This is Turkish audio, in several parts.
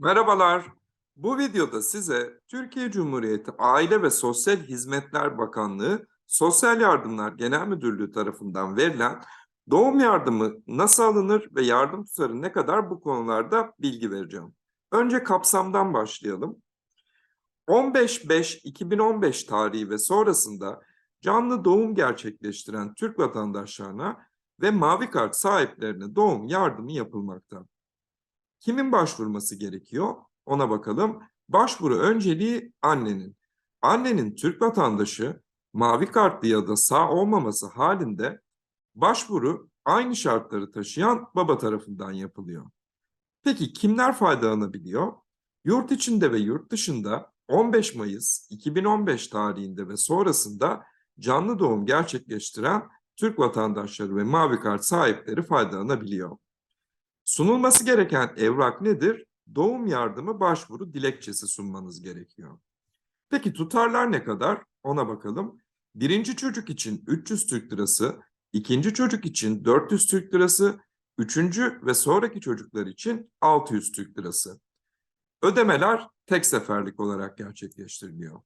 Merhabalar. Bu videoda size Türkiye Cumhuriyeti Aile ve Sosyal Hizmetler Bakanlığı Sosyal Yardımlar Genel Müdürlüğü tarafından verilen doğum yardımı nasıl alınır ve yardım tutarı ne kadar bu konularda bilgi vereceğim. Önce kapsamdan başlayalım. 15-5-2015 tarihi ve sonrasında canlı doğum gerçekleştiren Türk vatandaşlarına ve mavi kart sahiplerine doğum yardımı yapılmakta. Kimin başvurması gerekiyor? Ona bakalım. Başvuru önceliği annenin. Annenin Türk vatandaşı mavi kartlı ya da sağ olmaması halinde başvuru aynı şartları taşıyan baba tarafından yapılıyor. Peki kimler faydalanabiliyor? Yurt içinde ve yurt dışında 15 Mayıs 2015 tarihinde ve sonrasında canlı doğum gerçekleştiren Türk vatandaşları ve mavi kart sahipleri faydalanabiliyor. Sunulması gereken evrak nedir? Doğum yardımı başvuru dilekçesi sunmanız gerekiyor. Peki tutarlar ne kadar? Ona bakalım. Birinci çocuk için 300 Türk Lirası, ikinci çocuk için 400 Türk Lirası, üçüncü ve sonraki çocuklar için 600 Türk Lirası. Ödemeler tek seferlik olarak gerçekleştiriliyor.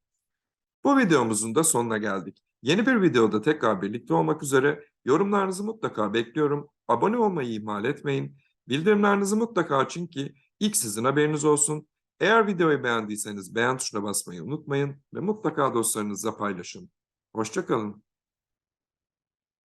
Bu videomuzun da sonuna geldik. Yeni bir videoda tekrar birlikte olmak üzere yorumlarınızı mutlaka bekliyorum. Abone olmayı ihmal etmeyin. Bildirimlerinizi mutlaka açın ki ilk sizin haberiniz olsun. Eğer videoyu beğendiyseniz beğen tuşuna basmayı unutmayın ve mutlaka dostlarınızla paylaşın. Hoşçakalın.